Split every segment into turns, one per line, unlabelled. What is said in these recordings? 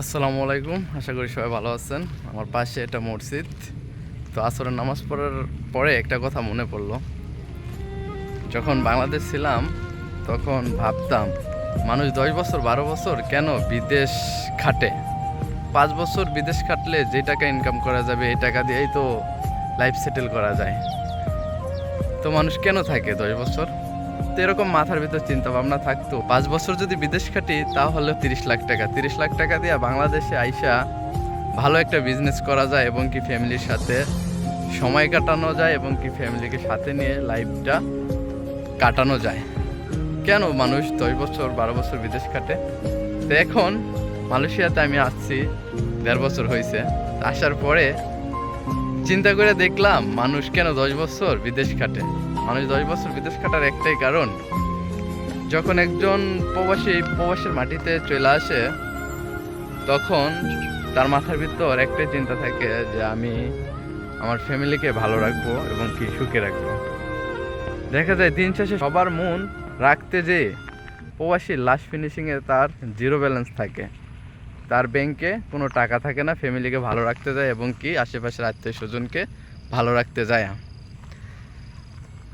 আসসালামু আলাইকুম, আশা করি সবাই ভালো আছেন। আমার পাশে এটা মসজিদ। তো আসরের নামাজ পড়ার পরে একটা কথা মনে পড়ল। যখন বাংলাদেশ ছিলাম, তখন ভাবতাম, মানুষ দশ বছর, বারো বছর কেন বিদেশ খাটে? পাঁচ বছর বিদেশ খাটলে যে টাকা ইনকাম করা যাবে, এই টাকা দিয়েই তো লাইফ সেটেল করা যায়। তো মানুষ কেন থাকে দশ বছর? তো এরকম মাথার ভিতর চিন্তা ভাবনা থাকতো। পাঁচ বছর যদি বিদেশ খাটি তাহলে তিরিশ লাখ টাকা। তিরিশ লাখ টাকা দিয়ে বাংলাদেশে আইসা ভালো একটা বিজনেস করা যায় এবং কি ফ্যামিলির সাথে সময় কাটানো যায় এবং কি ফ্যামিলিকে সাথে নিয়ে লাইফটা কাটানো যায়। কেন মানুষ দশ বছর, বারো বছর বিদেশ কাটে? তো এখন মালয়েশিয়াতে আমি আসছি, দেড় বছর হয়েছে আসার পরে চিন্তা করে দেখলাম, মানুষ কেন দশ বছর বিদেশ কাটে? মানুষ দশ বছর বিদেশ কাটার একটাই কারণ, যখন একজন প্রবাসী প্রবাসের মাটিতে চলে আসে, তখন তার মাথার ভিতর একটাই চিন্তা থাকে যে আমি আমার ফ্যামিলিকে ভালো রাখব এবং কি সুখে রাখব। দেখা যায় দিন শেষে সবার মন রাখতে যে প্রবাসীর লাস্ট ফিনিশিংয়ে তার জিরো ব্যালেন্স থাকে। তার ব্যাংকে কোনো টাকা থাকে না, ফ্যামিলিকে ভালো রাখতে যায় এবং কি আশেপাশের আত্মীয় স্বজনকে ভালো রাখতে যায়।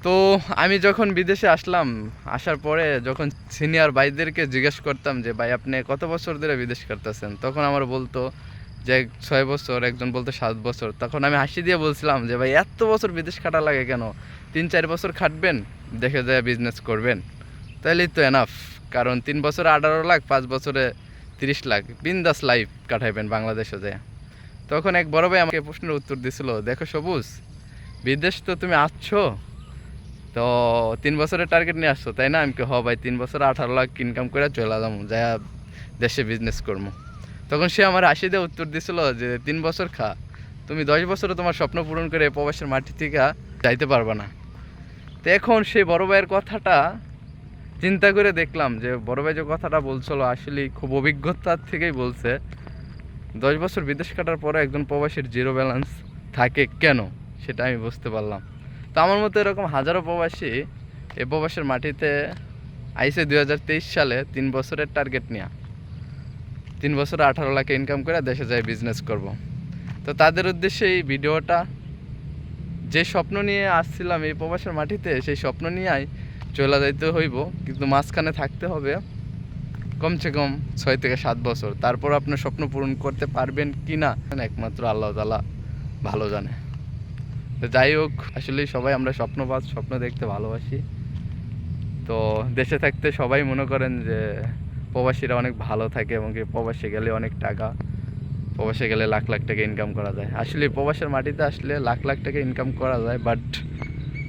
তো আমি যখন বিদেশে আসলাম, আসার পরে যখন সিনিয়র ভাইদেরকে জিজ্ঞেস করতাম যে, ভাই, আপনি কত বছর ধরে বিদেশ করতেছেন? তখন আমার বলতো যে, ছয় বছর। একজন বলতো, সাত বছর। তখন আমি হাসি দিয়ে বলছিলাম যে, ভাই, এত বছর বিদেশ খাটা লাগে কেন? তিন, চার বছর খাটবেন, দেখে যায় বিজনেস করবেন। তাহলেই তো এনাফ কারণ তিন বছরে আঠারো লাখ, পাঁচ বছরে তিরিশ লাখ, বিন্দাস লাইফ কাটাইবেন বাংলাদেশে যায়। তখন এক বড় ভাই আমাকে প্রশ্নের উত্তর দিছিল, দেখো সবুজ, বিদেশ তো তুমি আসছো তো তিন বছরের টার্গেট নিয়ে আসছো, তাই না? আমি হ ভাই, তিন বছর আঠারো লাখ ইনকাম করে চলে যাব, যা দেশে বিজনেস করব। তখন সে আমার আশি দিয়ে উত্তর দিছিল যে, তিন বছর খা। তুমি দশ বছরে তোমার স্বপ্ন পূরণ করে প্রবাসের মাটি থেকে যাইতে পারবে না। তো এখন সেই বড় ভাইয়ের কথাটা চিন্তা করে দেখলাম যে, বড় ভাই যে কথাটা বলছিল, আসলে খুব অভিজ্ঞতার থেকেই বলছে, দশ বছর বিদেশ কাটার পরে একজন প্রবাসীর জিরো ব্যালেন্স থাকে কেন? সেটা আমি বুঝতে পারলাম। তো আমার মতো এরকম হাজারো প্রবাসী এ প্রবাসের মাটিতে আইসে দু হাজার তেইশ সালে তিন বছরের টার্গেট নেওয়া তিন বছরে আঠারো লাখ ইনকাম করে দেশে যায় বিজনেস করব। তো তাদের উদ্দেশ্যে এই ভিডিওটা, যে স্বপ্ন নিয়ে আসছিলাম এই প্রবাসের মাটিতে, সেই স্বপ্ন নিয়েই চলে যাইতে হইব। কিন্তু মাঝখানে থাকতে হবে কমসে কম ছয় থেকে সাত বছর। তারপর আপনার স্বপ্ন পূরণ করতে পারবেন কি না একমাত্র আল্লাহ তালা ভালো জানে। তো যাই হোক, আসলে সবাই আমরা স্বপ্নবাজ, স্বপ্ন দেখতে ভালোবাসি। তো দেশে থাকতে সবাই মনে করেন যে প্রবাসীরা অনেক ভালো থাকে এবং কি প্রবাসে গেলে অনেক টাকা, প্রবাসে গেলে লাখ লাখ টাকা ইনকাম করা যায়। আসলে প্রবাসের মাটিতে আসলে লাখ লাখ টাকা ইনকাম করা যায় বাট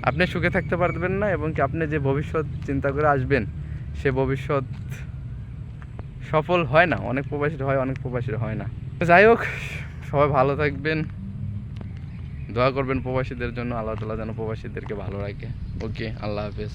আপনি সুখে থাকতে পারবেন না এবং কি আপনি যে ভবিষ্যৎ চিন্তা করে আসবেন, সে ভবিষ্যৎ সফল হয় না। অনেক প্রবাসীর হয়, অনেক প্রবাসীর হয় না। যাই হোক, সবাই ভালো থাকবেন। দোয়া করবেন প্রবাসীদের জন্য আল্লাহ তালা যেন প্রবাসীদেরকে ভালো রাখে। ওকে আল্লাহ হাফেজ।